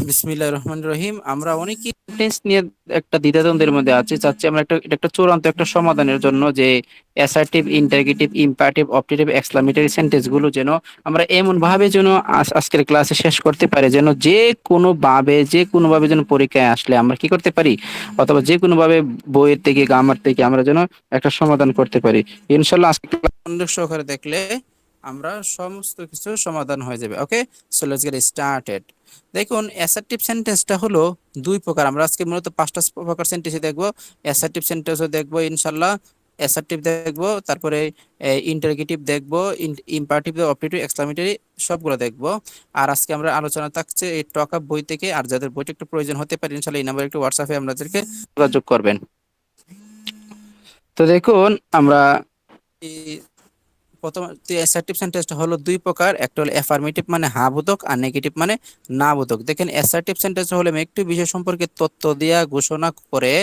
বিসমিল্লাহ রহমান রহিম আমরা অনেকেই টেন্স নিয়ে একটা দ্বিধাদ্বন্দ্বের মধ্যে আছি চাচ্ছি আমরা একটা এটা একটা চূড়ান্ত একটা সমাধানের জন্য যে assertive interrogative imperative optative exclamatory সেন্টেন্সগুলো যেন আমরা এমন ভাবে যেন আজ- আজকের ক্লাসে শেষ করতে পারি যেন যে কোনো ভাবে যে কোনো ভাবে যেন পরীক্ষায় আসলে আমরা কি করতে পারি? অথবা যে কোনো ভাবে বইয়ের থেকে গ্রামার থেকে আমরা যেন একটা সমাধান করতে পারি। ইনশাল্লাহ আজকে সহকারে দেখলে আমরা সমস্ত কিছু সমাধান হয়ে যাবে okay so let's get started দেখুন অ্যাসার্টিভ সেন্টেন্সটা হলো দুই প্রকার। আমরা আজকে মূলত পাঁচটা প্রকার সেন্টেন্সই দেখব। অ্যাসার্টিভ সেন্টেন্সও দেখব ইনশাল্লাহ অ্যাসার্টিভ দেখব, তারপরে ইন্টারগেটিভ দেখব ইম্পারেটিভ অপটেটিভ এক্সক্লামেটরি সবগুলো দেখব। আর আজকে আমরা আলোচনা থাকছে এই টক আপ বই থেকে, আর যাদের বইটা একটু প্রয়োজন হতে পারে ইনশাল্লাহ এই নাম্বার একটু হোয়াটসঅ্যাপে আপনাদেরকে যোগাযোগ করবেন। তো দেখুন, আমরা প্রথম অ্যাসার্টিভ সেন্টেন্সটা হলো দুই প্রকার, একটা হলো অ্যাফার্মেটিভ মানে হ্যাঁ বোধক আর নেগেটিভ মানে না বোধক দেখেন অ্যাসার্টিভ সেন্টেন্স হলো একটি বিষয় সম্পর্কে তথ্য দেওয়া ঘোষণা করে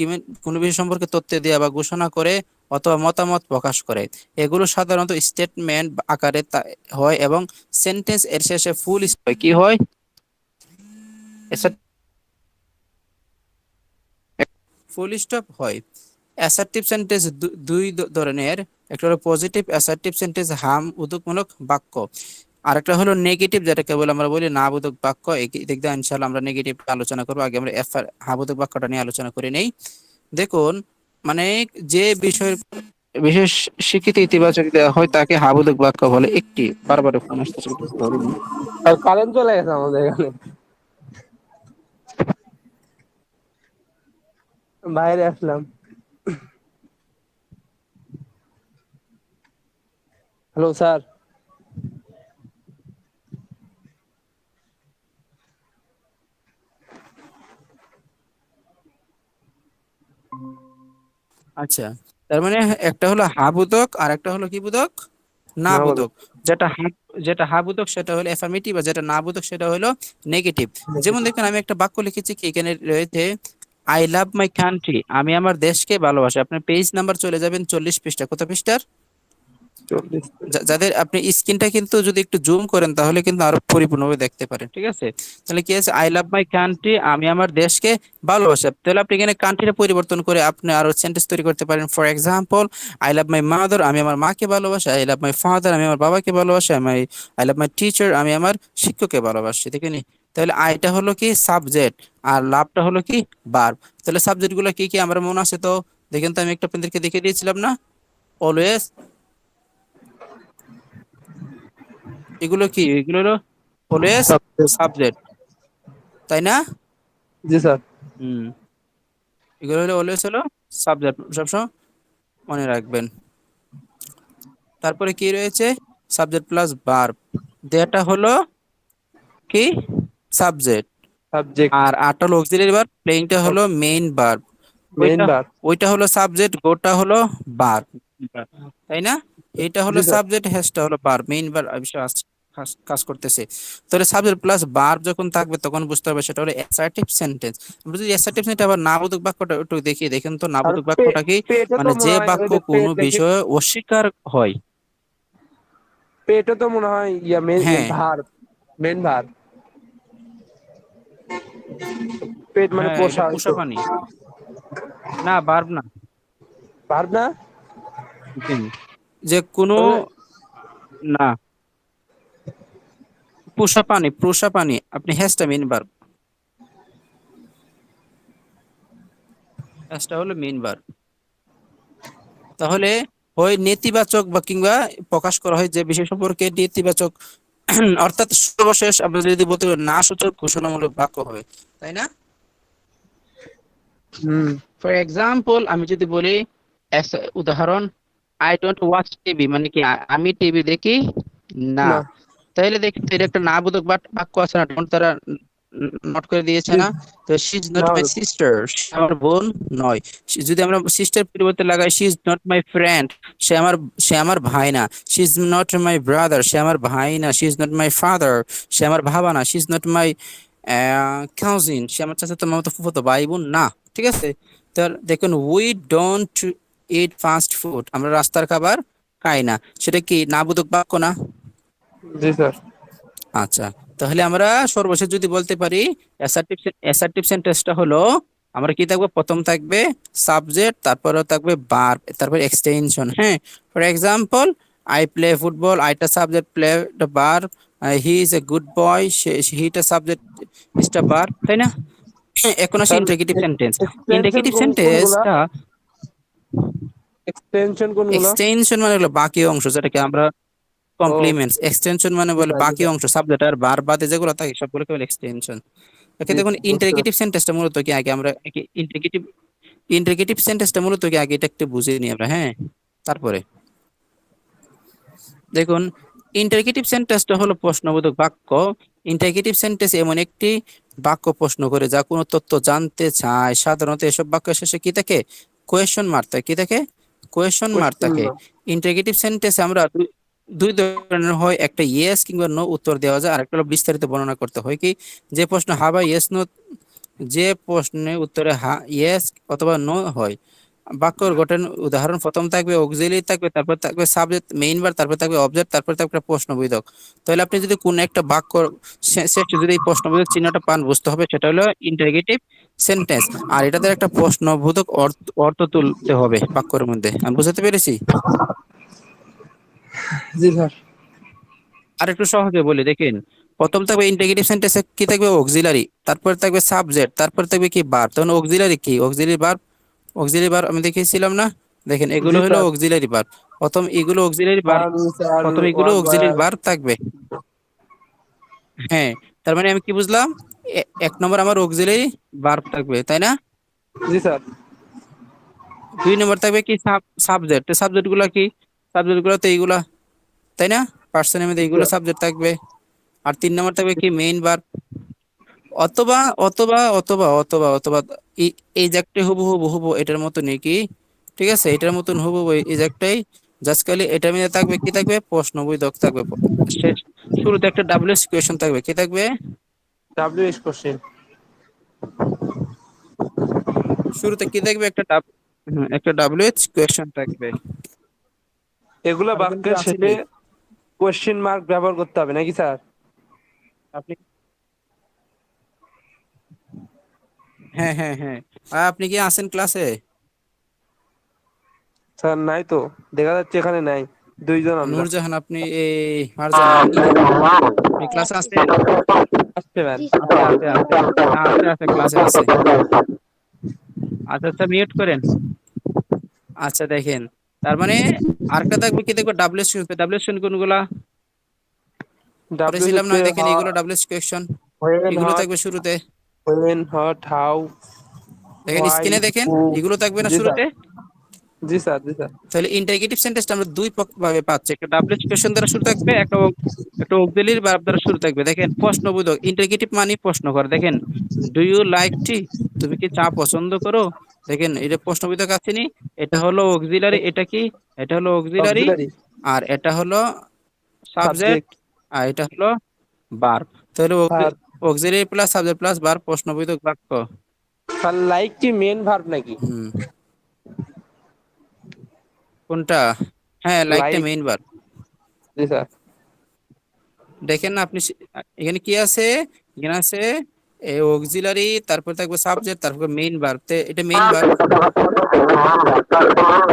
মানে কোনো বিষয় সম্পর্কে তথ্য দেওয়া বা ঘোষণা করে অথবা মতামত প্রকাশ করে। এগুলো সাধারণত স্টেটমেন্ট আকারে হয় এবং সেন্টেন্স এর শেষে ফুল কি হয়? ফুল স্টপ হয়। অ্যাসার্টিভ সেন্টেন্স দুই ধরনের, একটা হলো পজিটিভ অ্যাসার্টিভ সেন্টেন্স হাম উদ্যোগমূলক বাক্য। আর একটা হলো নেগেটিভ যেটা কেবল আমরা বলি না বোধক বাক্য দেখতে ইনশাআল্লাহ আমরা নেগেটিভ আলোচনা করব, আগে আমরা হাবোধক বাক্যটা নিয়ে আলোচনা করে নেই। দেখুন মানে যে বিষয়ের, বিশেষ শিক্ষিত ইতিবাচক দেওয়া হয়, তাকে হাবোধক বাক্য বলে একটি, বারবার কারেন্ট চলে গেছে আমাদের এখানে। বাইরে আসলাম। Hello sir. আচ্ছা তার মানে একটা হলো হাবোধক আর একটা হলো কি বোধক না বোধক যেটা হা- যেটা হাবোধক সেটা হলো অ্যাফার্মেটিভ আর যেটা না বোধক সেটা হলো নেগেটিভ যেমন দেখেন আমি একটা বাক্য লিখেছি কি? এখানে রয়েছে আই লাভ মাই কান্ট্রি আমি আমার দেশকে ভালোবাসি। আপনার পেজ নাম্বার চলে যাবেন চল্লিশ পৃষ্ঠা। কত পৃষ্ঠার? যাদের আপনি স্ক্রিনটা কিন্তু যদি একটু জুম করেন, তাহলে কিন্তু আরও পরিপূর্ণভাবে দেখতে পারেন। ঠিক আছে? তাহলে কি আছে আই লাভ মাই কান্ট্রি আমি আমার দেশকে ভালোবাসি। তাহলে আপনি এখানে কান্ট্রিটা পরিবর্তন করে আপনি আরও সেন্টেন্স তৈরি করতে পারেন। For example I love my mother আমি আমার মাকে ভালোবাসি। আই লাভ মাই ফাদার আমি আমার বাবাকে ভালোবাসি। আমি আই লাভ মাই টিচার আমি আমার শিক্ষককে ভালোবাসি। ঠিক আছে তাহলে আইটা হলো কি সাবজেক্ট আর লাভটা হলো কি ভার্ব তাহলে সাবজেক্টগুলো কি কি? আমার মনে আছে তো? দেখেন তো, আমি একটা আপনাদেরকে দেখে দিয়েছিলাম না? অলওয়েজ এগুলো কি? এগুলো হলো অলওয়েজ সাবজেক্ট তাই না? জি স্যার। হুম। এগুলো হলো অলওয়েজ হলো সাবজেক্ট সবসময় মনে রাখবেন। তারপরে কি রয়েছে? সাবজেক্ট প্লাস ভার্ব দেটা হলো কি? সাবজেক্ট সাবজেক্ট আর আটটা হলো অক্সিলারি ভার্ব প্লেইংটা হলো মেইন ভার্ব মেইন বার ওইটা হলো সাবজেক্ট গোটা হলো ভার্ব তাই না? এটা হলো। সাবজেক্ট হ্যাশটা হলো ভার্ব মেইন ভার্ব কাজ করতেছে। তাহলে সাবজেক্ট প্লাস ভার্ব যখন থাকবে তখন বুঝতে হবে সেটা হলো অ্যাসার্টিভ সেন্টেন্স আমরা যদি অ্যাসার্টিভ সেন্টেন্স আবার নাবোধক বাক্যটা একটু দেখি দেখেন তো নাবোধক বাক্যটা কি মানে যে বাক্য কোনো বিষয়ে অস্বীকার হয়। পেটে তো মনে হয় ইয়া মেন হ্যাঁ। ভার মেন ভার পেট মানে হ্যাঁ, পোষা পোষা পানি না ভার্ব না। ভার না? যে কোনো না। পোষা পানি পোষা পানি আপনি হ্যাশটা মেইন ভার্ব হ্যাশটা হলো মেইন ভার্ব তাহলে হয় নেতিবাচক বা কিংবা প্রকাশ করা হয় যে বিষয় সম্পর্কে নেতিবাচক অর্থাৎ সর্বশেষ আমরা যদি বলতে না সূচক ঘোষণামূলক বাক্য হবে তাই না? হুম ফর এক্সাম্পল আমি যদি বলি উদাহরণ আই ডোন্ট ওয়াচ টিভি মানে কি আমি টিভি দেখি? না। তাহলে দেখি এটা একটা না বোধক বাক্য আছে না, don't তারা নোট করে দিয়েছে না। তো she is not my. Sister আমার বোন নয়। যদি আমরা সিস্টার পরিবর্তে লাগাই she is not my friend সে আমার সে আমার ভাই না। She is not my brother সে আমার ভাই না। She is not my father সে আমার বাবা না। She is not my cousin সে আমার চাচাতো মামাতো ফুফাতো ভাই বোন না। ঠিক আছে? তো দেখুন we don't eat fast food আমরা রাস্তার খাবার খাই না। সেটা কি না বোধক বাক্য না? জি স্যার। আচ্ছা তাহলে আমরা সর্বশেষ যদি বলতে পারি অ্যাসার্টিভ অ্যাসার্টিভ সেন্টেন্সটা হলো আমরা কি থাকবে? প্রথম থাকবে সাবজেক্ট তারপরে থাকবে ভার্ব তারপর এক্সটেনশন হ্যাঁ? For example I play football আইটা subject play bar he is a good boy হিটা subject the verb তাই না? হ্যাঁ, এখন আসি ইন্টারগেটিভ সেন্টেন্স ইন্টারগেটিভ সেন্টেন্সটা এক্সটেনশন কোনগুলা? এক্সটেনশন মানে হলো বাকি অংশ যেটাকে আমরা কমপ্লিমেন্টস এক্সটেনশন মানে বলে বাকি। অংশ সাবজেক্ট আর বার বাদে যেগুলো থাকে সবগুলোকে বলে এক্সটেনশন ওকে দেখুন ইন্টারগেটিভ সেন্টেন্সটা মূলত কি আগে আমরা ইন্টারগেটিভ ইন্টারগেটিভ সেন্টেন্সটা মূলত কি আগে এটা একটু বুঝে নিই আমরা হ্যাঁ? তারপরে। দেখুন ইন্টারগেটিভ সেন্টেন্সটা হলো প্রশ্নবোধক বাক্য। ইন্টারগেটিভ সেন্টেন্স এমন একটি বাক্য প্রশ্ন করে যা কোনো তথ্য জানতে চায়। সাধারণত এসব বাক্য শেষে কি থাকে? কোয়েশন মার্ক থাকে কি থাকে? কোয়েশন মার্ক থাকে। ইন্টারগেটিভ সেন্টেন্সে আমরা দুই- ধরনের হয়, একটা ইয়েস কিংবা নো উত্তর দেওয়া যায়, আরেকটা হলো বিস্তারিত বর্ণনা করতে হয় কি, যে প্রশ্ন হা বা ইয়েস নো যে প্রশ্নে উত্তরে হা ইয়েস অথবা নো হয়, বাক্যর গঠন, উদাহরণ প্রথম থাকবে অক্সিলিয়ারি থাকবে, তারপর থাকবে সাবজেক্ট মেইন বার তারপর থাকবে অবজেক্ট তারপর থাকবে প্রশ্নবোধক। তাহলে আপনি যদি কোন একটা বাক্য শেষে যদি এই প্রশ্নবোধক চিহ্নটা পান, বুঝতে হবে সেটা হলো ইন্টারগেটিভ সেন্টেন্স আর এটাতে একটা প্রশ্নবোধক অর্থ তুলতে হবে বাক্যের মধ্যে। আমি বুঝাতে পেরেছি? জি স্যার আর একটু সহজে বলি দেখেন প্রথম থাকবে ইন্টিগ্রেটিভ সেন্টেন্সে কি থাকবে? অক্সিলারি তারপর থাকবে সাবজেক্ট তারপর থাকবে কি বার তখন অক্সিলারি কি? অক্সিলারি বার অক্সিলারি বার আমি দেখিয়েছিলাম না? দেখেন এগুলো হলো অক্সিলারি বার প্রথম এগুলো অক্সিলারি বার প্রথম এগুলো অক্সিলারি বার থাকবে। হ্যাঁ তার মানে আমি কি বুঝলাম? এক নম্বর আমার অক্সিলারি বার থাকবে তাই না? জি স্যার। দুই নম্বর থাকবে কি সাবজেক্ট সাবজেক্টগুলা কি? সাবজেক্টগুলো তো এইগুলা তাই না? পার্সনের মধ্যে এইগুলো সাবজেক্ট থাকবে। আর তিন নম্বর থাকবে কি? মেইন বার অথবা অথবা অথবা অথবা অথবা এই- এই জায়গাটাই হুবহু হুবহু এটার মতো কি? ঠিক আছে? এটার মতন হুবহু এই। জায়গাটাই জাস্ট খালি এটার মধ্যে থাকবে কি থাকবে? প্রশ্ন বোধক থাকবে। শেষ। শুরুতে একটা ডাব্লিউএস কোয়েশ্চন থাকবে। কি থাকবে? ডাব্লিউ এস কোশ্চেন শুরুতে কি থাকবে? একটা একটা ডাব্লিউএস কোয়েশ্চন থাকবে। এগুলো বাক্যের শেষে কি? কোশ্চেন মার্ক ব্যবহার করতে হবে নাকি স্যার? আপনি হ্যাঁ হ্যাঁ হ্যাঁ। আপনি কি আছেন ক্লাসে স্যার নাই তো। দেখা যাচ্ছে এখানে নাই। দুইজন আমরা। নূরজাহান আপনি এই মারজান আপনি ক্লাসে আছেন? আসছে ম্যাম। আছে আছে আছে আছে ক্লাসে আছে। আচ্ছা আচ্ছা মিউট করেন। আচ্ছা দেখেন। তার মানে আর আরেকটা থাকবে কি দেখব ডাব্লিউএস ডাব্লিউএস কোনগুলা? করেছিলাম না দেখেন এগুলো ডাব্লিউএস কোয়েশ্চন এগুলো থাকবে শুরুতে। when hot how দেখেন স্ক্রিনে দেখেন এগুলো থাকবে না। শুরুতে? জি স্যার জি স্যার। তাহলে ইন্টারগেটিভ সেন্টেন্সটা আমরা দুই ভাবে পাচ্ছি। একটা ডাব্লিউএস কোয়েশ্চন দ্বারা শুরু থাকবে একটা একটা অক্সিলিয়ারি ভার্ব দ্বারা শুরু থাকবে। দেখেন প্রশ্নবোধক ইন্টারগেটিভ মানে প্রশ্ন করে। দেখেন ডু ইউ লাইক টি তুমি কি চা পছন্দ করো? দেখেন এটা প্রশ্নবোধক আসেনি এটা হলো অক্সিলারি এটা কি? এটা হলো অক্সিলারি আর এটা হলো সাবজেক্ট আর এটা হলো ভার্ব তাহলে. Auxiliary plus subject plus verb প্রশ্নবোধক বাক্য। স্যার লাইক কি মেন ভার্ব নাকি? কোনটা? হ্যাঁ লাইকটা. মেইন ভার্ব জি স্যার দেখেন আপনি এখানে কি আছে? এখানে আছে অক্সিলারি তারপর থাকবে সাবজেক্ট তারপর মেইন ভার্ব এটা মেইন ভার্ব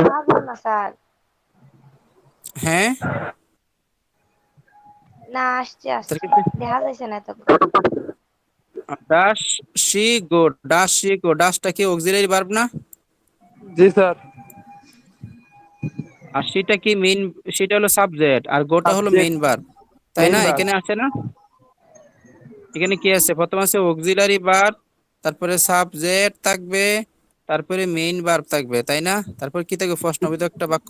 পারব না স্যার। হ্যাঁ? না আসছে আসছে। দেখা যাচ্ছে না তো does she go does she go ডাসটা কি অক্সিলারি ভার্ব না? জি স্যার। আর সেটা কি মেইন সেটা হলো সাবজেক্ট আর গোটা হলো মেইন ভার্ব তাই না? এখানে আছে না? এখানে কি আছে? প্রথম আছে অক্সিলারি ভার্ব তারপরে সাবজেক্ট থাকবে তারপরে মেইন ভার্ব থাকবে তাই না? তারপর কি থাকবে? প্রশ্নবোধক একটা বাক্য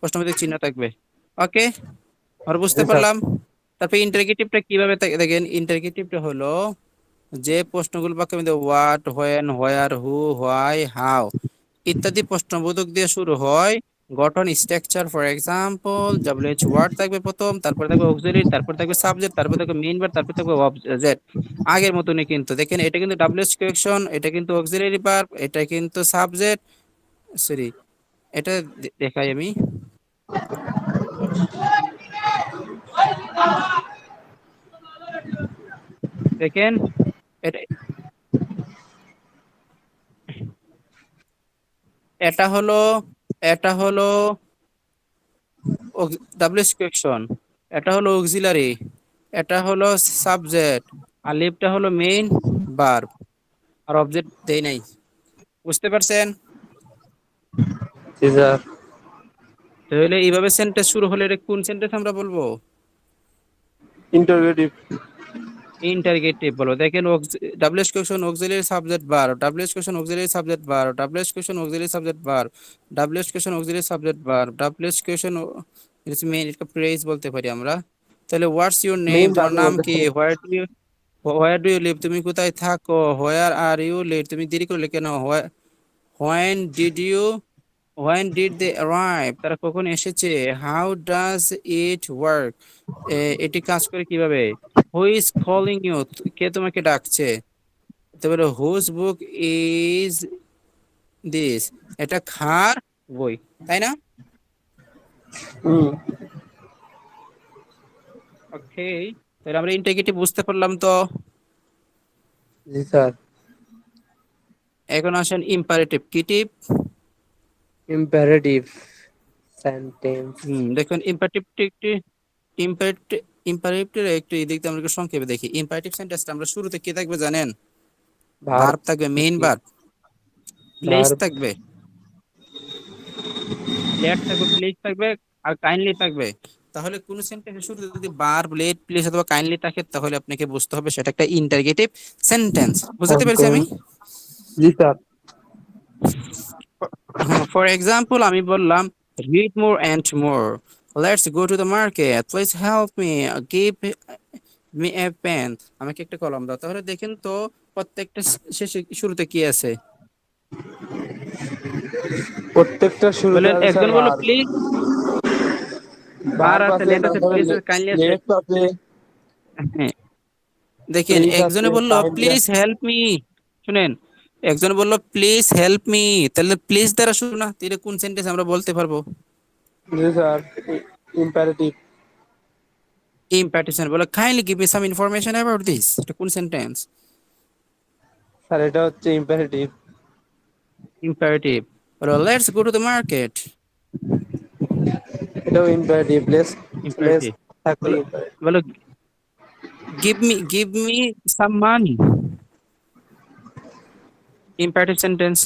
প্রশ্নবোধক চিহ্ন থাকবে। ওকে? আর বুঝতে পারলাম? তারপরে ইন্টারগেটিভটা কীভাবে দেখেন ইন্টারগেটিভটা হলো যে প্রশ্নগুলো বাক্যের মধ্যে what when where who why how ইত্যাদি প্রশ্নবোধক দিয়ে শুরু হয়। গঠন structure for example WH word থাকবে প্রথম, তারপর থাকবে অক্সিলারি তারপর থাকবে সাবজেক্ট তারপর থাকবে মেইন ভার্ব তারপর থাকবে অবজেক্ট আগের মতনই কিন্তু, দেখেন, এটা কিন্তু ডাব্লিউএইচ কোয়েকশন এটা কিন্তু অক্সিলারি ভার্ব এটা কিন্তু সাবজেক্ট সরি এটা দেখাই আমি। দেখেন, এটা এটা হলো এটা হলো ডাব্লিউএস কোয়েকশন এটা হলো অক্সিলারি এটা হলো সাবজেক্ট আর লিভটা হলো মেইন ভার্ব আর অবজেক্ট দেই নাই। বুঝতে পারছেন? জি স্যার। তাহলে এইভাবে সেন্টেন্স শুরু হলে এটা কোন সেন্টেন্স আমরা বলব? ইন্টারোগেটিভ ইন্টারগেটিভ দেখেন WS subject verb WS auxiliary subject verb WS subject verb WS auxiliary subject verb WS question it's main এটা প্রেজ বলতে পারি আমরা। তাহলে হোয়াটস ইউর নেম তোমার নাম কি। Where do you where do you live তুমি কোথায় থাকো? হোয়ার আর ইউ লিভ তুমি দেরি করলে কেন? When did you when did they arrive তারা কখন এসেছে? হাউ ডাজ ইট ওয়ার্ক এটি কাজ করে কীভাবে? হু ইজ কলিং ইউ কে তোমাকে ডাকছে? তারপরে হুজ বুক ইজ দিস এটা খার বই? তাই না? ওকে তাহলে আমরা ইন্টিগ্রেটিভ বুঝতে পারলাম তো? জি স্যার। এখন আসেন ইম্পারেটিভ কিটিভ ইম্পারেটিভ সেন্টেন্স হুম দেখুন ইম্পারেটিভ একটি ইম্পারেটিভ একটু এদিক দিয়ে আমরা সংক্ষেপে দেখি। ইম্পারেটিভ সেন্টেন্সটা আমরা শুরুতে কি থাকবে জানেন? ভার্ব থাকবে মেইন ভার্ব প্লেস. থাকবে। লেট থাকবে প্লেস থাকবে আর কাইন্ডলি থাকবে। তাহলে কোন সেন্টেন্সের শুরুতে যদি ভার্ব লেট প্লেস অথবা কাইন্ডলি থাকে তাহলে আপনাকে বুঝতে হবে সেটা একটা ইন্টারগেটিভ সেন্টেন্স বুঝতে পেরেছি আমি? জি স্যার। ফর এক্সাম্পল আমি বললাম read more and more let's go to the market please help me give me a pen আমাকে একটা কলম দাও। তাহলে দেখেন তো প্রত্যেকটা শেষে শুরুতে কি আছে? প্রত্যেকটা শুরু বলেন একজন বলল প্লিজ বার আছে লেট আছে প্লিজ কাইন্ডলি আছে। হ্যাঁ। দেখেন একজনে বলল প্লিজ হেল্প মি শুনেন একজন বলল প্লিজ হেল্প মি তাহলে প্লিজ দ্বারা শুরু না তাহলে কোন সেন্টেন্স আমরা বলতে পারব? জি স্যার ইম্পারেটিভ ইম্প্যাটিশন বলো kindly give me some information about this এটা কোন সেন্টেন্স স্যার এটা হচ্ছে ইম্পারেটিভ ইম্পারেটিভ বলো let's go to the market এটাও ইম্পারেটিভ. থাকলে বলো বলো give me give me some money imperative sentence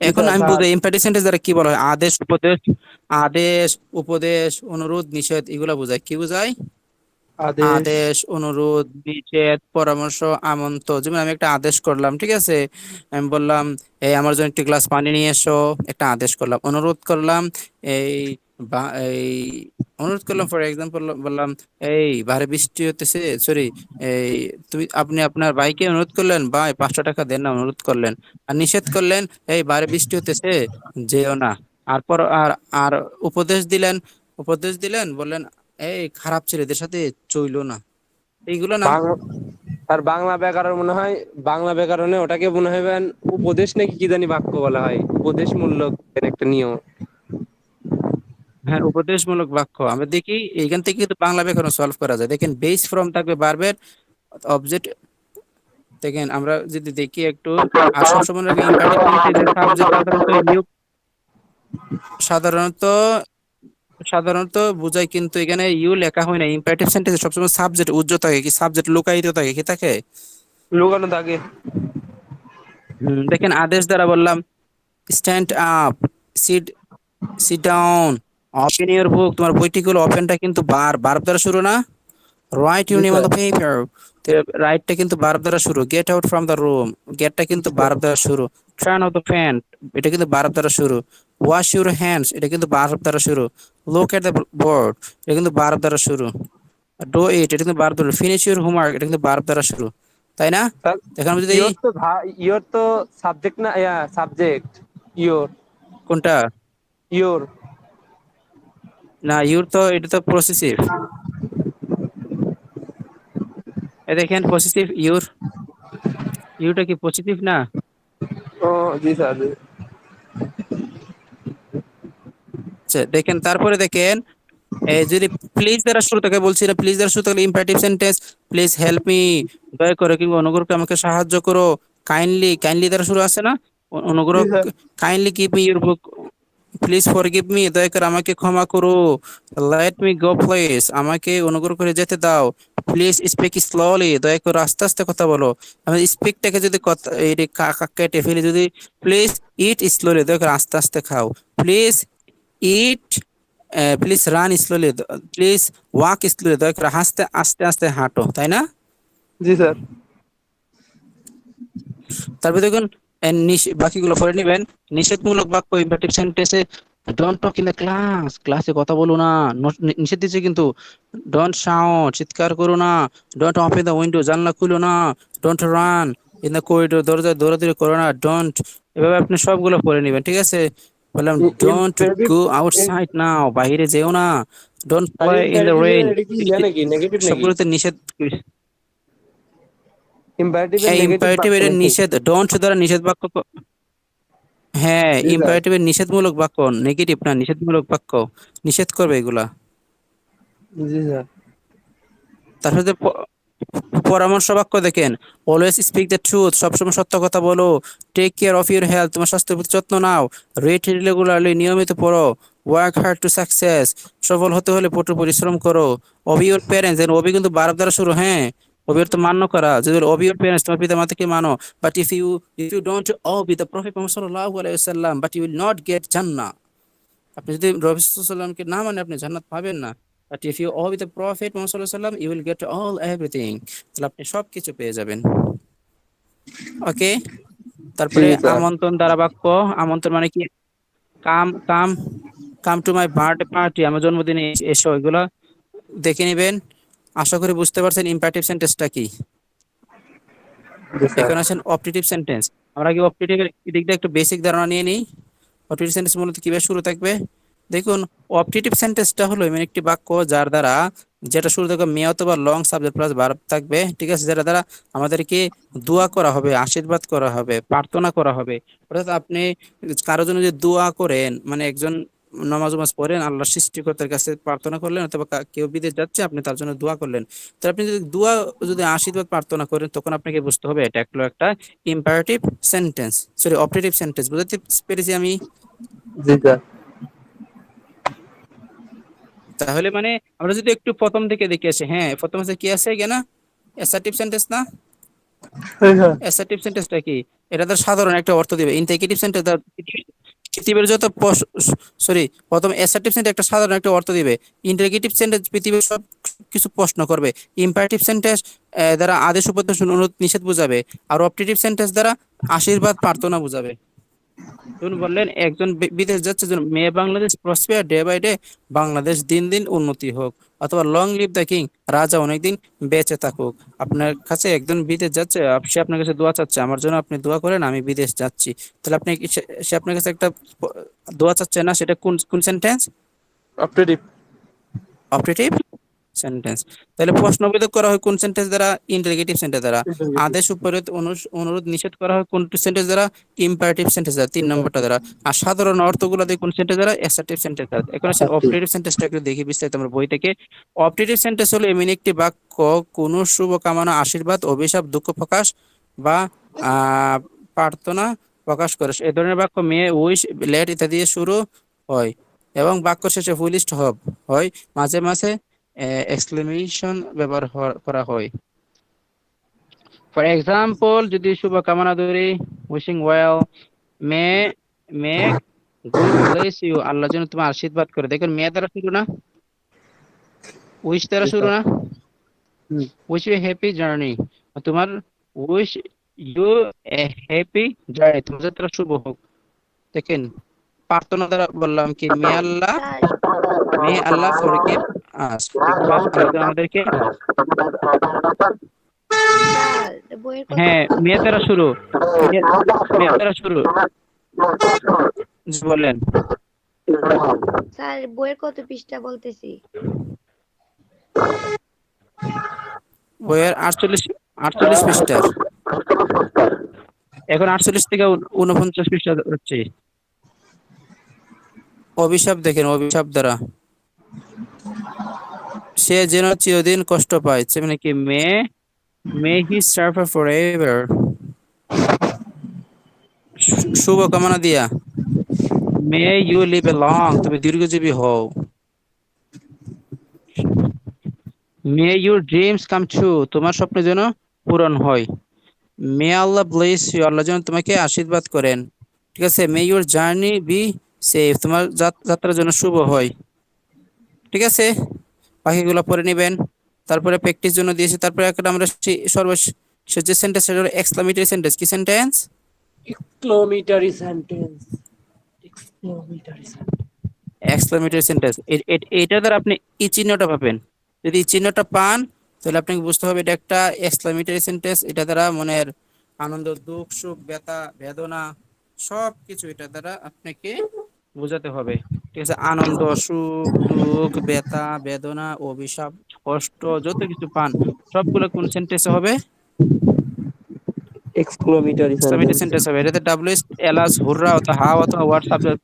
এখন আমি স্যার। বলব ইম্পারেটিভ সেন্টেন্স দ্বারা কি বলা হয়? আদেশ উপদেশ আদেশ উপদেশ অনুরোধ নিষেধ এগুলা বোঝায়। কি বোঝায়? আদেশ। আদেশ অনুরোধ নিষেধ পরামর্শ আমন্ত যেমন আমি একটা আদেশ করলাম ঠিক আছে? আমি বললাম এই আমার জন্য একটি গ্লাস পানি নিয়ে এসো। একটা আদেশ করলাম। অনুরোধ করলাম এই এই অনুরোধ করলাম ফর এক্সাম্পল বললাম, এই বাইরে বৃষ্টি হতেছে সরি এই তুমি, আপনি আপনার ভাইকে অনুরোধ করলেন, ভাই, পাঁচশো টাকা দেন না, অনুরোধ করলেন। আর নিষেধ করলেন, এই বাইরে বৃষ্টি হতেছে যেও না। আর পর, আর আর উপদেশ দিলেন উপদেশ দিলেন, বললেন, এই, খারাপ ছেলেদের সাথে চইলো না। এইগুলো না আর বাংলা ব্যাকরণ মনে হয়, বাংলা ব্যাকরণে ওটাকে মনে হয় উপদেশ নাকি কি জানি বাক্য বলা হয় উপদেশমূলক একটা নিয়ম। হ্যাঁ উপদেশমূলক বাক্য। আমরা দেখি এইখান থেকে কিন্তু বাংলা ব্যাকরণ সলভ করা যায়। দেখেন বেস ফ্রম থাকবে বারবের অবজেক্ট দেখেন আমরা যদি দেখি একটু সাবজেক্ট সাধারণত সাধারণত বোঝায় কিন্তু এখানে ইউ লেখা হয় না। ইম্পারেটিভ সেন্টেন্সে সবসময় সাবজেক্ট উজ্জ্বল থাকে কি? সাবজেক্ট লুকায়িত থাকে কি? থাকে? লুকানো থাকে। দেখেন আদেশ দ্বারা বললাম stand up sit sit down open your book তোমার বইটি গুলো ওপেনটা কিন্তু বার বার দ্বারা শুরু না। রাইট ইউ জি, নেম অন। দ্য পেপার রাইটটা কিন্তু বার দ্বারা শুরু। Get out from the room গেটটা কিন্তু বার দ্বারা শুরু। টার্ন অফ দ্য ফ্যান এটা কিন্তু বার দ্বারা শুরু। ওয়াশ ইউর হ্যান্ডস এটা কিন্তু বার দ্বারা শুরু। লুক এট দ্য বোর্ড এটা কিন্তু বার দ্বারা শুরু। ডো ইট এটা কিন্তু বার দ্বারা ফিনিশ ইউর হোমওয়ার্ক এটা কিন্তু বার দ্বারা শুরু। তাই না? এখন যদি ইয়োর তো ভা- তো সাবজেক্ট না সাবজেক্ট ইয়োর কোনটা? ইয়োর না ইউর তো এটা তো প্রসেসিভ এ দেখেন পজিটিভ ইউর। ইউটা কি পজিটিভ না? ও জি স্যার আচ্ছা দেখেন তারপরে দেখেন এই যদি প্লিজ দ্বারা শুরু থেকে বলছি না প্লিজ দ্বারা শুরু থাকলে imperative sentence please help me দয়া করে কিংবা অনুগ্রহ করে আমাকে সাহায্য করো কাইন্ডলি কাইন্ডলি দ্বারা শুরু আছে না? অনুগ্রহ kindly give me your book please forgive me দয়া করে আমাকে ক্ষমা করো। লেট মি গো প্লিজ আমাকে অনুগ্রহ করে যেতে দাও। প্লিজ স্পিক স্লোলি দয়া করে আস্তে আস্তে কথা বলো। আমি স্পিকটাকে যদি কথা কেটে ফেলি যদি প্লিজ ইট স্লোলি দয়া করে আস্তে আস্তে খাও। Please eat please run slowly please walk slowly দয়া করে হাসতে আস্তে আস্তে হাঁটো তাই না? জি স্যার। তারপর দেখুন বাকিগুলো পড়ে নেবেন। নিষেধমূলক বাক্য ইম্পারেটিভ সেন্টেন্সে don't talk in the class ক্লাসে কথা বলো না। নিষেধ দিচ্ছে কিন্তু ডোন্ট শাউট চিৎকার করো না. ডোন্ট ওপেন দ্য উইন্ডো জানলা খুলো না. Don't run in the corridor দরজা দৌড়াদৌড়ি করো না. ডোন্ট এভাবে আপনি সবগুলো পড়ে নেবেন ঠিক আছে? বললাম ডোন্ট গো আউটসাইড নাও বাইরে যেও না। Don't play in the rain সবগুলোতে নিষেধ ইম্পারেটিভ এর নিষেধ ডোন্ট দ্বারা নিষেধ বাক্য হ্যাঁ ইম্পারেটিভ এর নিষেধমূলক বাক্য নেগেটিভ না নিষেধমূলক বাক্য। নিষেধ করবে এগুলা। জি স্যার তার সাথে পরামর্শ বাক্য দেখেন অলওয়েজ স্পিক দ্য ট্রুথ সবসময় সত্য কথা বলো take care of your health তোমার স্বাস্থ্যের প্রতি যত্ন নাও রেট রেগুলারলি নিয়মিত পড়ো ওয়ার্ক হার্ড টু সাকসেস সফল হতে হলে কঠোর পরিশ্রম করো অবি ইউর প্যারেন্টস অবি কিন্তু বারব দ্বারা শুরু হ্যাঁ। অবির তো মান্য করা। যদি অবি ইউর প্যারেন্টস তোমার পিতা মাতাকে মানো? But if you if you don't obey the prophet Mohammad সাল্লাল্লাহু আলাইহি ওয়াসাল্লাম but you will not get জান্নাহ আপনি যদি রবিসাল্লামকে না মানে আপনি জান্নাত পাবেন না। But if you with the prophet Mohammad সাল্লাল্লাহু আলাইহি ওয়াসাল্লাম you will get all everything তাহলে আপনি সব কিছু পেয়ে যাবেন। ওকে তারপরে আমন্ত্রণ দ্বারা বাক্য আমন্ত্রণ মানে কি? Come come come to my birthday party আমার জন্মদিনে এসো। এগুলো দেখে নেবেন। আশা করি বুঝতে পারছেন ইম্পারেটিভ সেন্টেন্সটা কি? এখন আসেন অপটেটিভ সেন্টেন্স আমরা কি অপটেটিভ দিকটা একটু বেসিক ধারণা নিয়ে নিই? অপটেটিভ সেন্টেন্স মূলত কীভাবে শুরু থাকবে? দেখুন অপটেটিভ সেন্টেন্সটা হলো এমন একটি বাক্য যার দ্বারা যেটা শুরু থাকবে মে অথবা লং সাবজেক্ট প্লাস ভার্ব থাকবে ঠিক আছে? যেটা দ্বারা আমাদেরকে দোয়া করা হবে আশীর্বাদ করা হবে প্রার্থনা করা হবে। অর্থাৎ আপনি কারোর জন্য যে দোয়া করেন মানে একজন নামাজ উমাজ পড়েন আল্লাহ সৃষ্টিকর্তার কাছে প্রার্থনা করলেন অথবা কেউ বিদেশ যাচ্ছে আপনি তার জন্য দোয়া করলেন। তো আপনি যদি দোয়া যদি আশীর্বাদ প্রার্থনা করেন তখন আপনাকে বুঝতে হবে এটা একটা একটা imperative sentence sorry operative sentence বুঝতে পেরেছি আমি? জি স্যার। তাহলে মানে আমরা যদি একটু প্রথম থেকে দেখে আসি হ্যাঁ প্রথম আছে কি আছে কেনা অ্যাসার্টিভ সেন্টেন্স না? অ্যাসার্টিভ সেন্টেন্সটা কি? এটা তো সাধারণ একটা অর্থ দিবে ইন্টিগ্রেটিভ সেন্টেন্স পৃথিবীর যত সরি প্রথম অ্যাসার্টিভ সেন্টেন্স একটা সাধারণ একটা অর্থ দিবে। ইন্টারগেটিভ সেন্টেন্স পৃথিবীর সব কিছু প্রশ্ন করবে। ইম্পারেটিভ সেন্টেন্স দ্বারা আদেশ উপদেশ অনুরোধ নিষেধ বোঝাবে। আর অপটেটিভ সেন্টেন্স দ্বারা আশীর্বাদ প্রার্থনা বোঝাবে। ধরুন বললেন একজন বিদেশ যাচ্ছে যেন মেয়ে Bangladesh prosper day by day Bangladesh দিন দিন উন্নতি হোক। অথবা লং লিভ দ্য কিং রাজা অনেকদিন বেঁচে থাকুক। আপনার কাছে একজন বিদেশ যাচ্ছে সে আপনার কাছে দোয়া চাচ্ছে আমার জন্য আপনি দোয়া করেন আমি বিদেশ যাচ্ছি। তাহলে আপনি কি- সে- আপনার কাছে একটা দোয়া চাচ্ছে না? সেটা কোন কোন সেন্টেন্স অপটেটিভ অপারেটিভ সেন্টেন্স তাহলে প্রশ্নবোধক করা হয় কোন সেন্টেন্স দ্বারা? ইন্টারগেটিভ সেন্টেন্স দ্বারা। আদেশ উপরে অনুরোধ নিষেধ করা হয় কোন সেন্টেন্স দ্বারা? ইম্পারেটিভ সেন্টেন্স দ্বারা তিন নম্বরটা দ্বারা। আর সাধারণ অর্থগুলো দিয়ে কোন সেন্টেন্স দ্বারা? অ্যাসার্টিভ সেন্টেন্স দ্বারা। এখন আসলে অপারেটিভ সেন্টেন্সটা একটু দেখি বিস্তারিত আমরা বই থেকে। অপারেটিভ সেন্টেন্স হলো এমন একটি বাক্য কোনো শুভ কামনা আশীর্বাদ অভিশাপ দুঃখ প্রকাশ বা প্রার্থনা প্রকাশ করে। এই ধরনের বাক্য মেয়ে উইশ লেট ইত্যাদি দিয়ে শুরু হয় এবং বাক্য শেষে ফুলিস্ট হব হয়। মাঝে মাঝে এক্সক্লেমেশন ব্যবহার করা হয়। ফর এক্সাম্পল যদি শুভকামনা ধরি wishing well may may good bless you Allah যেন তোমার আশীর্বাদ করে। দেখুন মে দ্বারা শুরু না? উইশ দ্বারা শুরু না? উইশ ইউ হ্যাপি জার্নি তোমার wish you a happy journey তোমার যাত্রা শুভ হোক। দেখেন প্রার্থনা দ্বারা বললাম কি মে আল্লাহ মে আল্লাহ ফরগিভ আমাদেরকে স্যার বইয়ের কত হ্যাঁ মে দ্বারা শুরু। মে- মে শুরু। বলেন। স্যার বইয়ের কত পৃষ্ঠা বলতেছি? বইয়ের আটচল্লিশ আটচল্লিশ পৃষ্ঠার এখন আটচল্লিশ থেকে উনপঞ্চাশ পৃষ্ঠা হচ্ছে। অভিশাপ দেখেন অভিশাপ দ্বারা। সে যেন চিরদিন কষ্ট পায়। মানে কি? May may he suffer for ever শুভকামনা দিয়া। May you live a long, তুমি দীর্ঘজীবী হও। May your dreams come true, তোমার স্বপ্ন যেন পূরণ হয়। মে আল্লাহ ব্লেস ইউ, আল্লাহ যেন তোমাকে আশীর্বাদ করেন। ঠিক আছে? May your journey be safe, তোমার যাত্রার জন্য শুভ হয়। ঠিক আছে? বাকিগুলো পরে নেবেন। তারপরে প্র্যাকটিস জন্য দিয়েছি। তারপরে একটা আমরা সর্বশেষ যে সেন্টেন্স সেটা হলো এক্সক্লামেটরি সেন্টেন্স কি সেন্টেন্স কিলোমিটারি সেন্টেন্স কিলোমিটারি এক্সক্লামেটরি সেন্টেন্স এটা দ্বারা আপনি এই চিহ্নটা পাবেন। যদি এই চিহ্নটা পান তাহলে আপনাকে বুঝতে হবে এটা একটা এক্সক্লামেটরি সেন্টেন্স এটা দ্বারা মনের আনন্দ দুঃখ সুখ ব্যথা বেদনা সব কিছু এটা দ্বারা আপনাকে বোঝাতে হবে। ঠিক আছে? আনন্দ সুখ দুঃখ ব্যথা বেদনা অভিশাপ কষ্ট যত কিছু পান সবগুলো কোন সেন্টেন্সে হবে? এক্সক্লোমিটারি সেন্টেন্স হবে। এটাতে ডাব্লিউ এলাস হুররা অথবা হাউ অথবা হোয়াট সাবজেক্ট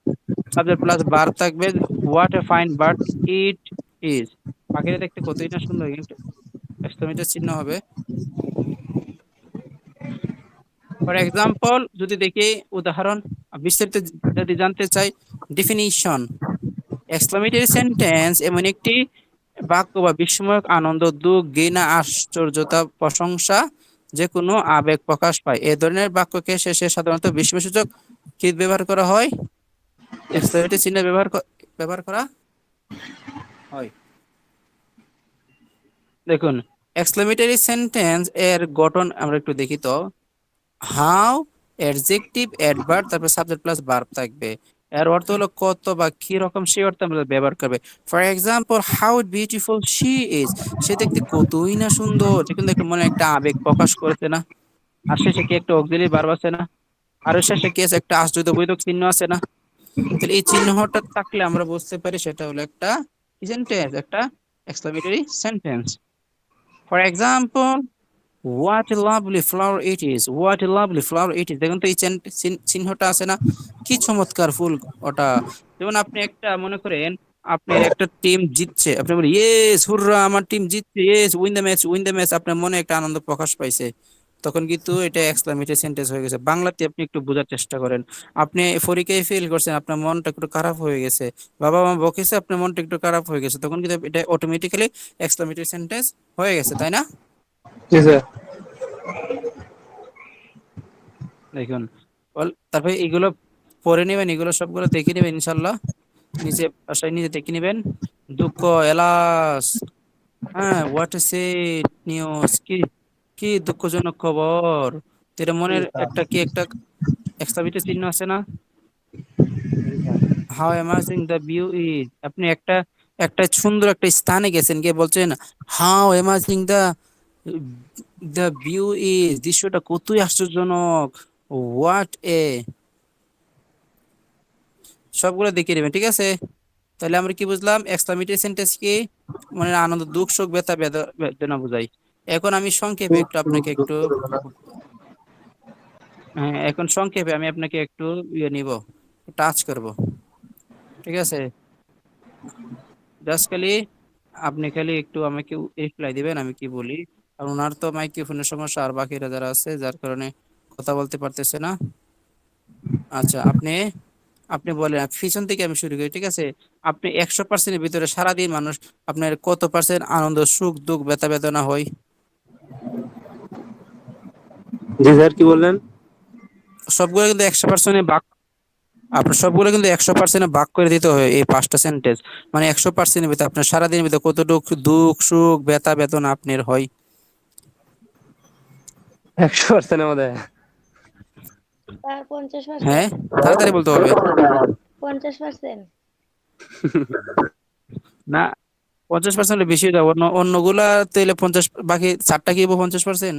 সাবজেক্ট প্লাস বার থাকবে। What a fine bird it is পাখিটা দেখতে কতই না সুন্দর কিন্তু এক্সক্লামেটর চিহ্ন হবে। ফর এক্সাম্পল যদি দেখি উদাহরণ বিস্তারিত যদি জানতে চাই ডেফিনিশন এক্সক্লামেটরি সেন্টেন্স এমন একটি বাক্য বা বিস্ময়ক আনন্দ, দুঃখ, ঘৃণা, আশ্চর্যতা, প্রশংসা যে কোনো আবেগ প্রকাশ পায়। এ ধরনের বাক্যকে শেষে সাধারণত বিস্ময়সূচক কি ব্যবহার করা হয়। এক্সক্লামেটরি চিহ্ন ব্যবহার ব্যবহার করা হয়। দেখুন এক্সক্লামেটরি সেন্টেন্স এর গঠন আমরা একটু দেখি তো। হাউ অ্যাডজেক্টিভ অ্যাডভার্ব তারপর সাবজেক্ট প্লাস ভার্ব থাকবে। এর অর্থ হলো কত বা কি রকম সেই অর্থে আমরা ব্যবহার করবে। For example how beautiful she is সে দেখতে কতই না সুন্দর। সে কিন্তু মনে একটা আবেগ প্রকাশ করেছে না? আর শেষে কি একটা ভার্ব আছে না? আর শেষে কি একটা আশ্চর্য বৈধক চিহ্ন আছে না? তাহলে এই চিহ্নটা থাকলে আমরা বুঝতে পারি সেটা হলো একটা সেন্টেন্স একটা exclamatory sentence for example what lovely flower it is what lovely flower it is দেখুন তো এই চিহ্নটা আছে না? কি চমৎকার ফুল ওটা। যেমন আপনি একটা মনে করেন আপনার একটা টিম জিতছে, আপনি বলেন ইয়েস হুররা, আমার টিম জিতছে yes win the match win the match আপনার মনে একটা আনন্দ প্রকাশ পাইছে। তখন কিন্তু এটা এক্সক্লামেটরি সেন্টেন্স হয়ে গেছে। বাংলাতে আপনি একটু বোঝার চেষ্টা করেন। আপনি পরীক্ষায় ফেল করছেন, আপনার মনটা একটু খারাপ হয়ে গেছে। বাবা মা বকেছে, আপনার মনটা একটু খারাপ হয়ে গেছে। তখন কিন্তু এটা অটোমেটিক্যালি এক্সক্লামেটরি সেন্টেন্স হয়ে গেছে, তাই না? জি স্যার। দেখুন তারপরে এগুলো পড়ে নেবেন এগুলো সবগুলো দেখে নেবেন ইনশাল্লাহ। নিজে বাসায় নিজে দেখে নেবেন। দুঃখ এলাস হ্যাঁ হোয়াট সে নিউজ কি কি দুঃখজনক খবর? তোর মনের একটা কি একটা এক্সট্রাভিটের চিহ্ন আছে না? How amazing the view is আপনি একটা একটা সুন্দর একটা স্থানে গেছেন গিয়ে বলছেন how amazing the the view is দৃশ্যটা কতই আশ্চর্যজনক। হোয়াট এ সবগুলো দেখিয়ে নেবেন ঠিক আছে? তাহলে আমরা কি বুঝলাম? এক্সক্লামেটরি সেন্টেন্স কি মানে আনন্দ, দুঃখ সুখ ব্যথা, বেদনা বোঝাই। এখন আমি সংক্ষেপে একটু আপনাকে একটু হ্যাঁ এখন সংক্ষেপে আমি আপনাকে একটু ইয়ে নিব টাচ করব, ঠিক আছে? জাস্ট খালি আপনি খালি একটু আমাকে রিপ্লাই দিবেন, আমি কি বলি? আর ওনার তো মাইক্রোফোনের সমস্যা আর বাকিরা যারা আছে যার কারণে কথা বলতে পারতেছে না। আচ্ছা আপনি আপনি বলেন পিছন থেকে আমি শুরু করি ঠিক আছে? আপনি একশো পার্সেন্টের ভিতরে সারাদিন মানুষ আপনার কত পার্সেন্ট আনন্দ সুখ দুঃখ ব্যথা বেদনা হয়? জি স্যার কি বললেন? সবগুলো কিন্তু একশো পার্সেন্টে ভাগ আপনার সবগুলো কিন্তু একশো পার্সেন্টে ভাগ করে দিতে হয় এই পাঁচটা সেন্টেন্স মানে একশো পার্সেন্টের ভিতরে আপনার সারাদিনের ভিতরে কতটুকু দুঃখ সুখ ব্যথা বেদনা আপনার হয়? একশো তার পঞ্চাশ হ্যাঁ তাড়াতাড়ি বলতে হবে। পঞ্চাশ পার্সেন্ট না পঞ্চাশ পার্সেন্ট বেশি অন্য অন্যগুলা তাহলে পঞ্চাশ বাকি চারটা কি পঞ্চাশ পার্সেন্ট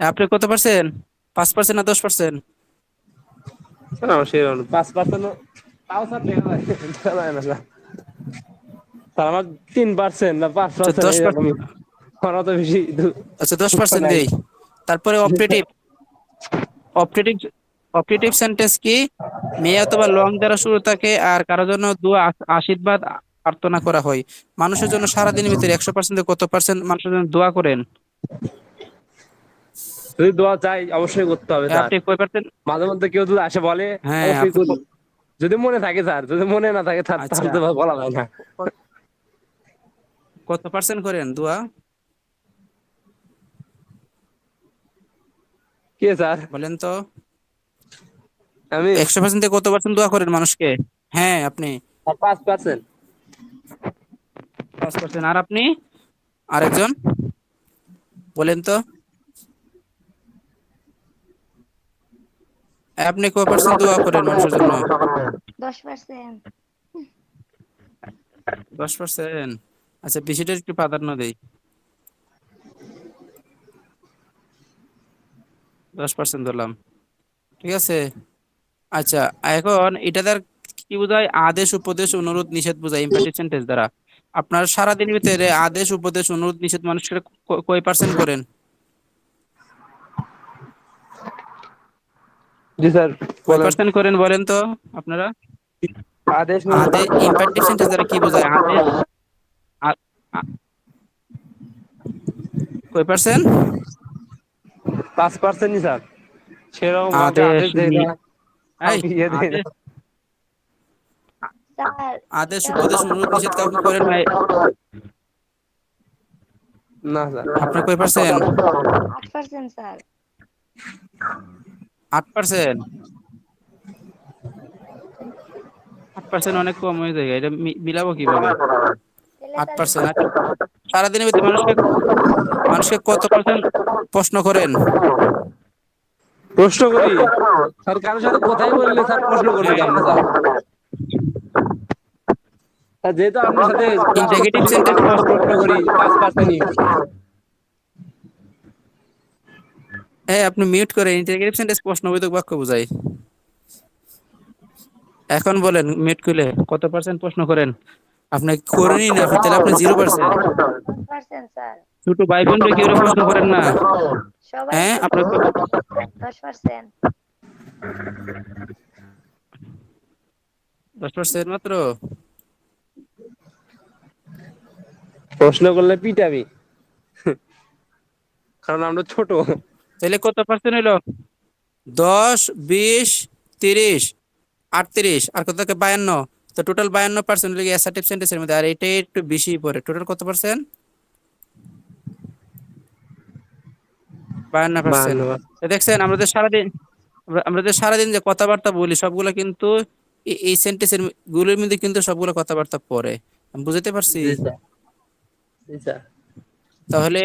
আপনি কত পার্সেন্ট পাঁচ পার্সেন্ট না দশ পার্সেন্ট পাঁচ পার্সেন্ট তাও স্যার আমার তিন পার্সেন্ট না পাঁচ দশ পার্সেন্ট অত বেশি আচ্ছা দশ পার্সেন্ট দেই। তারপরে অপারেটিভ অপারেটিভ অপটেটিভ সেন্টেন্স কি? মে অথবা লং দ্বারা শুরু থাকে আর কারোর জন্য দোয়া আশীর্বাদ প্রার্থনা করা হয়। মানুষের জন্য সারাদিনের ভিতরে একশো পার্সেন্ট কত পার্সেন্ট মানুষের জন্য দোয়া করেন? যদি দোয়া চাই অবশ্যই করতে হবে আপনি কয় পার্সেন্ট মাঝে মধ্যে কেউ যদি আসে বলে হ্যাঁ, যদি মনে থাকে স্যার যদি মনে না থাকে আচ্ছা। বলা যায় না। কত পার্সেন্ট করেন দোয়া? কে স্যার? বলেন তো। আমি? একশো পার্সেন্ট কত পার্সেন্ট দোয়া করেন মানুষকে? হ্যাঁ আপনি। পাঁচ পার্সেন্ট পাঁচ পার্সেন্ট আর আপনি? আরেকজন? বলেন তো। আপনি কয় পার্সেন্ট দোয়া করেন মানুষের জন্য? দশ পার্সেন্ট দশ পার্সেন্ট আচ্ছা বেশিটা একটু প্রাধান্য দেই। দশ পার্সেন্ট ধরলাম। ঠিক আছে? আচ্ছা এখন এটা দ্বারা কি বোঝায়? আদেশ উপদেশ অনুরোধ নিষেধ বোঝায় ইম্পারেটিভ সেন্টেন্স দ্বারা। আপনার সারাদিনের ভিতরে আদেশ উপদেশ অনুরোধ নিষেধ মানুষকে কয় পার্সেন্ট করেন? জি স্যার কয় পার্সেন্ট করেন বলেন তো আপনারা? আদেশ আদেশ ইম্পারেটিভ সেন্টেন্স দ্বারা কি বোঝায়? আদেশ কয় পার্সেন্ট পাঁচ পার্সেন্টই স্যার। সেরকম আদেশ দেয় আমি ইয়ে। আদেশ উপদেশ অনুরোধ নিষেধ কাউকে করেন নাই না স্যার। আপনি কয় পার্সেন্ট আট পার্সেন্ট স্যার। আট পার্সেন্ট আট পার্সেন্ট অনেক কম হয়ে যায়। এটা মিলাবো কীভাবে? আট পার্সেন্ট সারাদিনের ভিতরে মানুষকে মানুষকে কত পার্সেন্ট প্রশ্ন করেন? প্রশ্ন করি? স্যার কারোর সাথে কথাই বললে স্যার প্রশ্ন করবে কেন স্যার যেহেতু আপনার সাথে Interrogative sentence প্রশ্ন করি পাঁচ পার্সেন্টই হ্যাঁ আপনি মিউট করে ইন্টারগ্রেটিভ সেন্টেন্স প্রশ্নবোধক বাক্য বোঝায় এখন বলেন মিউট করলে কত পার্সেন্ট প্রশ্ন করেন? আপনি করেনই না আপনি তাহলে আপনি জিরো পার্সেন্ট ছোট ভাই বোনরা কেউ প্রশ্ন করেন না? হ্যাঁ আপনার দশ পার্সেন্ট দশ পার্সেন্ট মাত্র? প্রশ্ন করলে পিটাবি। কারণ আমরা ছোট। তাহলে কত পার্সেন্ট হইল? দশ বিশ তিরিশ আটত্রিশ আর কত থাকে? বায়ান্ন। তো টোটাল বায়ান্ন পার্সেন্ট লিখে অ্যাসার্টিভ সেন্টেন্সের মধ্যে আর এটাই একটু বেশি পড়ে। টোটাল কত পার্সেন্ট বায়ান্ন পার্সেন্ট দেখছেন আমাদের সারাদিন আমরা- যে সারাদিন যে কথাবার্তা বলি সবগুলো কিন্তু এই সেন্টেন্সেরগুলোর মধ্যে কিন্তু সবগুলো কথাবার্তা পড়ে। আমি বুঝতে পারছি? স্যার। তাহলে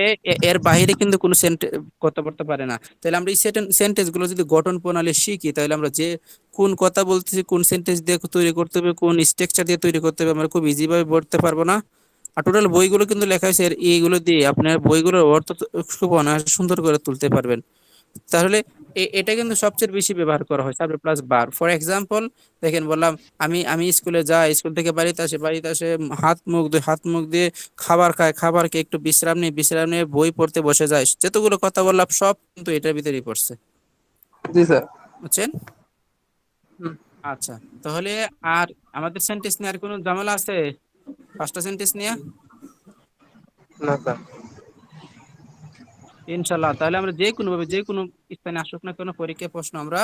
এর বাইরে কিন্তু কোনো কথা বলতে পারে না। তাহলে আমরা এই সেন্টেন্সগুলো যদি গঠন প্রণালী শিখি, তাহলে আমরা যে কোন কথা বলতেছি, কোন সেন্টেন্স দিয়ে তৈরি করতে হবে, কোন স্ট্রাকচার দিয়ে তৈরি করতে হবে, আমরা খুব ইজি ভাবে পড়তে পারব না। আর টোটাল বইগুলো কিন্তু লেখা হয়েছে এইগুলো দিয়ে আপনার বইগুলোর অর্থ খুব সুন্দর করে তুলতে পারবেন। তাহলে এটা কিন্তু সবচেয়ে বেশি ব্যবহার করা হয় সাবজেক্ট প্লাস বার। ফর এক্সাম্পল দেখেন বললাম আমি আমি স্কুলে যাই স্কুল থেকে বাড়িতে আসে বাড়িতে আসে হাত মুখ ধুই হাত মুখ দিয়ে খাবার খায় খাবার খেয়ে একটু বিশ্রাম নিয়ে বিশ্রাম নিয়ে বই পড়তে বসে যায়। যতগুলো কথা বললাম সব কিন্তু এটার ভিতরেই পড়ছে। জি স্যার। বুঝছেন? আচ্ছা তাহলে আর আমাদের সেন্টেন্স নিয়ে আর কোনো ঝামেলা আছে? পাঁচটা সেন্টেন্স নিয়ে? না স্যার। ইনশাল্লাহ তাহলে আমরা যে কোনো ভাবে যে কোনো স্থানে আসুক না কোনো পরীক্ষা প্রশ্ন আমরা